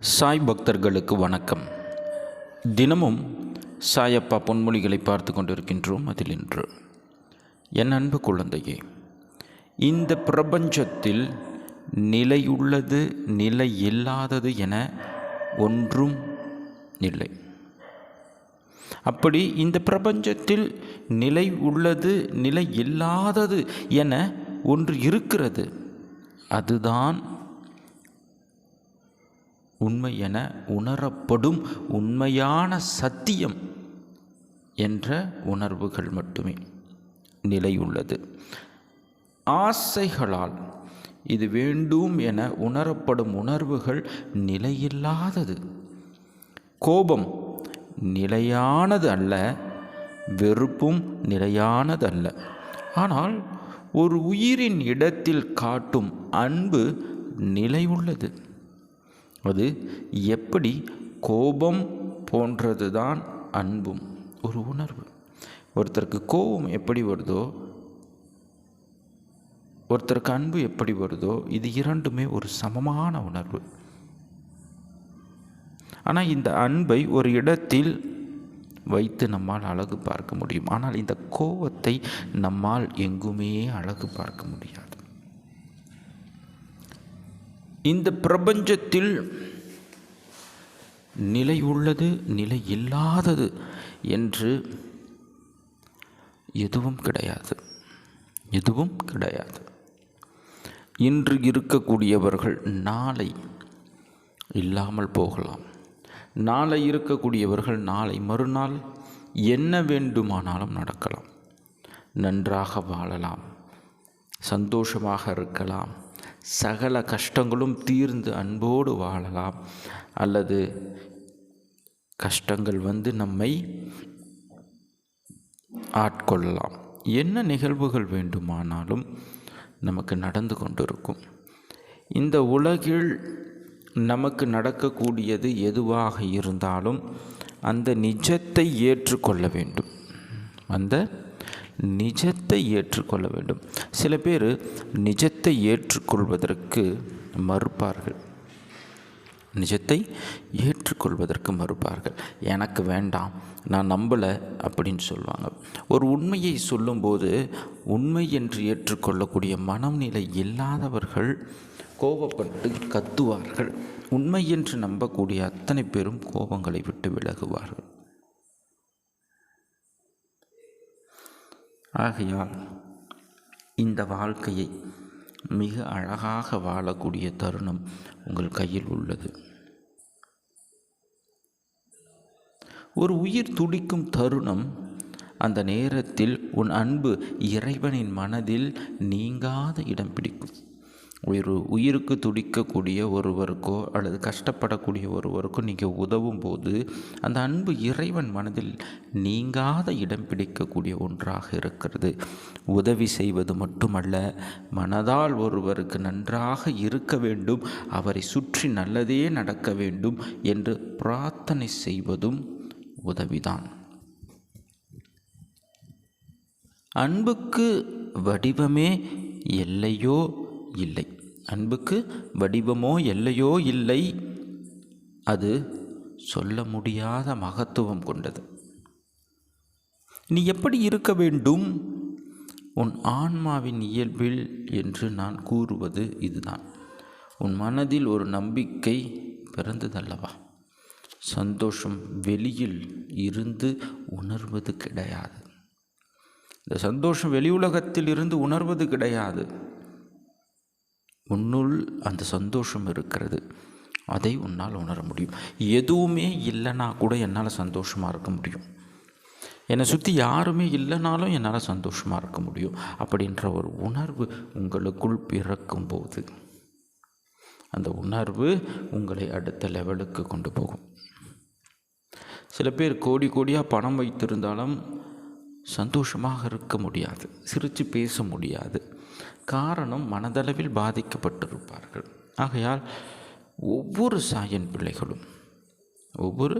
சாய் பக்தர்களுக்கு வணக்கம். தினமும் சாயப்பா பொன்மொழிகளை பார்த்து கொண்டிருக்கின்றோம் அதில் இன்று. என் அன்பு குழந்தையே இந்த பிரபஞ்சத்தில் நிலையுள்ளது நிலை இல்லாதது என ஒன்றும் இல்லை. அப்படி இந்த பிரபஞ்சத்தில் நிலை உள்ளது நிலை இல்லாதது என ஒன்று இருக்கிறது. அதுதான் உண்மை என உணரப்படும் உண்மையான சத்தியம் என்ற உணர்வுகள் மட்டுமே நிலையுள்ளது. ஆசைகளால் இது வேண்டும் என உணரப்படும் உணர்வுகள் நிலையில்லாதது. கோபம் நிலையானது அல்ல வெறுப்பும் நிலையானது அல்ல. ஆனால் ஒரு உயிரின் இடத்தில் காட்டும் அன்பு நிலையுள்ளது. அது எப்படி கோபம் போன்றது தான் அன்பும். ஒரு உணர்வு. ஒருத்தருக்கு கோபம் எப்படி வருதோ ஒருத்தருக்கு அன்பு எப்படி வருதோ இது இரண்டுமே ஒரு சமமான உணர்வு. ஆனால் இந்த அன்பை ஒரு இடத்தில் வைத்து நம்மால் அழகு பார்க்க முடியும். ஆனால் இந்த கோபத்தை நம்மால் எங்குமே அழகு பார்க்க முடியாது. இந்த பிரபஞ்சத்தில் நிலை உள்ளது நிலை இல்லாதது என்று எதுவும் கிடையாது. எதுவும் கிடையாது. இன்று இருக்கக்கூடியவர்கள் நாளை இல்லாமல் போகலாம். நாளை இருக்கக்கூடியவர்கள் நாளை மறுநாள் என்ன வேண்டுமானாலும் நடக்கலாம். நன்றாக வாழலாம். சந்தோஷமாக இருக்கலாம். சகல கஷ்டங்களும் தீர்ந்து அன்போடு வாழலாம். அல்லது கஷ்டங்கள் வந்து நம்மை ஆட்கொள்ளலாம். என்ன நிகழ்வுகள் வேண்டுமானாலும் நமக்கு நடந்து கொண்டிருக்கும். இந்த உலகில் நமக்கு நடக்கக்கூடியது எதுவாக இருந்தாலும் அந்த நிஜத்தை ஏற்றுக்கொள்ள வேண்டும். அந்த நிஜத்தை ஏற்றுக்கொள்ள வேண்டும். சில பேர் நிஜத்தை ஏற்றுக்கொள்வதற்கு மறுப்பார்கள். நிஜத்தை ஏற்றுக்கொள்வதற்கு மறுப்பார்கள். எனக்கு வேண்டாம் நான் நம்பலை அப்படின்னு சொல்லுவாங்க ஒரு உண்மையை சொல்லும்போது உண்மை என்று ஏற்றுக்கொள்ளக்கூடிய மனநிலை இல்லாதவர்கள் கோபப்பட்டு கத்துவார்கள். உண்மை என்று நம்பக்கூடிய அத்தனை பேரும் கோபங்களை விட்டு விலகுவார்கள். ஆகையால் இந்த வாழ்க்கையை மிக அழகாக வாழக்கூடிய தருணம் உங்கள் கையில் உள்ளது. ஒரு உயிர் துடிக்கும் தருணம் அந்த நேரத்தில் உன் அன்பு இறைவனின் மனதில் நீங்காத இடம் பிடிக்கும். ஒரு உயிருக்கு துடிக்கக்கூடிய ஒருவருக்கோ அல்லது கஷ்டப்படக்கூடிய ஒருவருக்கோ நீங்கள் உதவும் போது அந்த அன்பு இறைவன் மனதில் நீங்காத இடம் பிடிக்கக்கூடிய ஒன்றாக இருக்கிறது. உதவி செய்வது மட்டுமல்ல மனதால் ஒருவருக்கு நன்றாக இருக்க வேண்டும் அவரை சுற்றி நல்லதே நடக்க வேண்டும் என்று பிரார்த்தனை செய்வதும் உதவிதான். அன்புக்கு வடிவமே எல்லையோ இல்லை. அன்புக்கு வடிவமோ எல்லையோ இல்லை. அது சொல்ல முடியாத மகத்துவம் கொண்டது. நீ எப்படி இருக்க வேண்டும்? உன் ஆன்மாவின் இயல்பில் என்று நான் கூறுவது இதுதான். உன் மனதில் ஒரு நம்பிக்கை பிறந்ததல்லவா? சந்தோஷம் வெளியில் இருந்து உணர்வது கிடையாது. இந்த சந்தோஷம் வெளி உலகத்தில் இருந்து உணர்வது கிடையாது. உன்னுள் அந்த சந்தோஷம் இருக்கிறது. அதை உன்னால் உணர முடியும். எதுவுமே இல்லைனா கூட என்னால் சந்தோஷமாக இருக்க முடியும். என்னை சுற்றி யாருமே இல்லைனாலும் என்னால் சந்தோஷமாக இருக்க முடியும். அப்படின்ற ஒரு உணர்வு உங்களுக்குள் பிறக்கும்போது அந்த உணர்வு உங்களை அடுத்த லெவலுக்கு கொண்டு போகும். சில பேர் கோடி கோடியாக பணம் வைத்திருந்தாலும் சந்தோஷமாக இருக்க முடியாது. சிரித்து பேச முடியாது. காரணம் மனதளவில் பாதிக்கப்பட்டிருப்பார்கள். ஆகையால் ஒவ்வொரு சாயன் பிள்ளைகளும் ஒவ்வொரு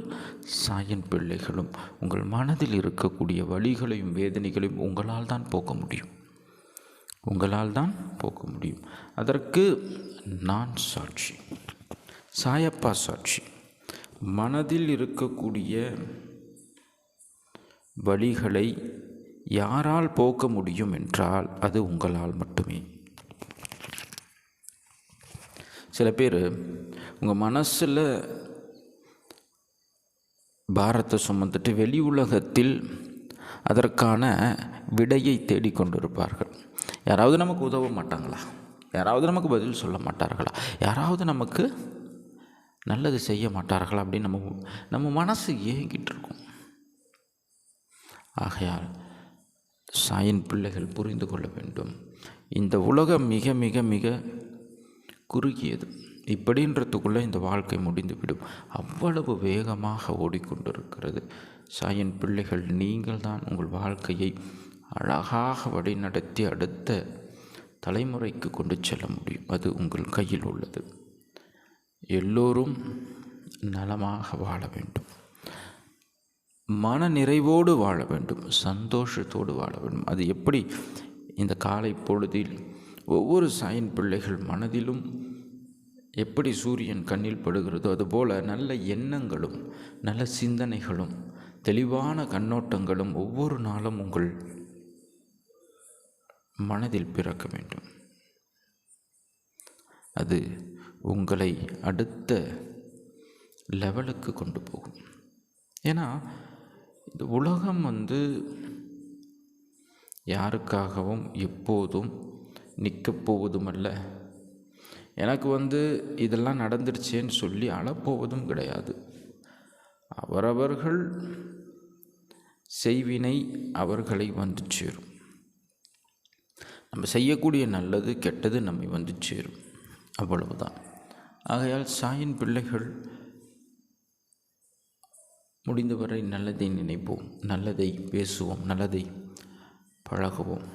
சாயன் பிள்ளைகளும் உங்கள் மனதில் இருக்கக்கூடிய வழிகளையும் வேதனைகளையும் உங்களால் தான் போக்க முடியும். உங்களால் தான் போக்க முடியும். அதற்கு நான் சாட்சி சாயப்பா சாட்சி. மனதில் இருக்கக்கூடிய வழிகளை யாரால் போக்க முடியும் என்றால் அது உங்களால் மட்டுமே. சில பேர் உங்கள் மனசில் பாரத்தை சுமந்துட்டு வெளி உலகத்தில் அதற்கான விடையை தேடிக்கொண்டிருப்பார்கள் யாராவது நமக்கு உதவ மாட்டாங்களா? யாராவது நமக்கு பதில் சொல்ல மாட்டார்களா? யாராவது நமக்கு நல்லது செய்ய மாட்டார்களா அப்படின்னு நம்ம நம்ம மனசு ஏங்கிட்டு இருக்கும். ஆகையால் சாயின் பிள்ளைகள் புரிந்து கொள்ள வேண்டும். இந்த உலகம் மிக மிக மிக குறுகியது. இப்படின்றதுக்குள்ளே இந்த வாழ்க்கை முடிந்துவிடும். அவ்வளவு வேகமாக ஓடிக்கொண்டிருக்கிறது. சாயின் பிள்ளைகள் நீங்கள் தான் உங்கள் வாழ்க்கையை அழகாக வழிநடத்தி அடுத்த தலைமுறைக்கு கொண்டு செல்ல முடியும். அது உங்கள் கையில் உள்ளது. எல்லோரும் நலமாக வாழ வேண்டும். மன நிறைவோடு வாழ வேண்டும் சந்தோஷத்தோடு வாழ வேண்டும். அது எப்படி? இந்த காலை பொழுதில் ஒவ்வொரு சாயின் பிள்ளைகள் மனதிலும் எப்படி சூரியன் கண்ணில் படுகிறதோ அதுபோல் நல்ல எண்ணங்களும் நல்ல சிந்தனைகளும் தெளிவான கண்ணோட்டங்களும் ஒவ்வொரு நாளும் உங்கள் மனதில் பிறக்க வேண்டும். அது உங்களை அடுத்த லெவலுக்கு கொண்டு போகும். ஏன்னா இந்த உலகம் வந்து யாருக்காகவும் எப்போதும் நிற்கப் போவதுமல்ல. எனக்கு வந்து இதெல்லாம் நடந்துருச்சேன்னு சொல்லி அழப்போவதும் கிடையாது. அவரவர்கள் செய்வினை அவர்களை வந்து சேரும். நம்ம செய்யக்கூடிய நல்லது கெட்டது நம்மை வந்து சேரும். அவ்வளவுதான். ஆகையால் சாயின் பிள்ளைகள் முடிந்தவரை நல்லதை நினைப்போம் நல்லதை பேசுவோம் நல்லதை பழகுவோம்.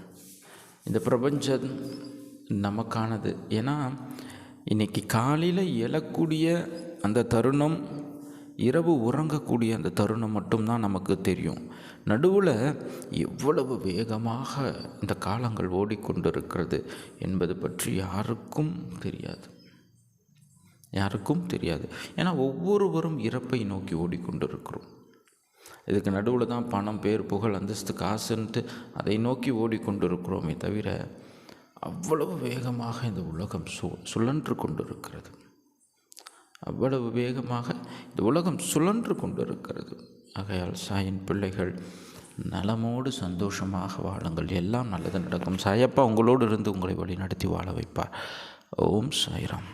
இந்த பிரபஞ்சம் நமக்கானது. ஏன்னா இன்றைக்கி காலையில் எழக்கூடிய அந்த தருணம் இரவு உறங்கக்கூடிய அந்த தருணம் மட்டும்தான் நமக்கு தெரியும். நடுவில் எவ்வளவு வேகமாக இந்த காலங்கள் ஓடிக்கொண்டிருக்கிறது என்பது பற்றி யாருக்கும் தெரியாது. யாருக்கும் தெரியாது. ஏன்னா ஒவ்வொருவரும் இறப்பை நோக்கி ஓடிக்கொண்டிருக்கிறோம். இதுக்கு நடுவில் தான் பணம் பேர் புகழ் அந்தஸ்து காசுன்ட்டு அதை நோக்கி ஓடிக்கொண்டிருக்கிறோமே தவிர அவ்வளவு வேகமாக இந்த உலகம் சு சுழன்று கொண்டிருக்கிறது. அவ்வளவு வேகமாக இந்த உலகம் சுழன்று கொண்டிருக்கிறது. ஆகையால் சாயின் பிள்ளைகள் நலமோடு சந்தோஷமாக வாழுங்கள். எல்லாம் நல்லது நடக்கும். சாயப்பா உங்களோடு இருந்து உங்களை வழி நடத்தி வாழ வைப்பார். ஓம் சாய்ராம்.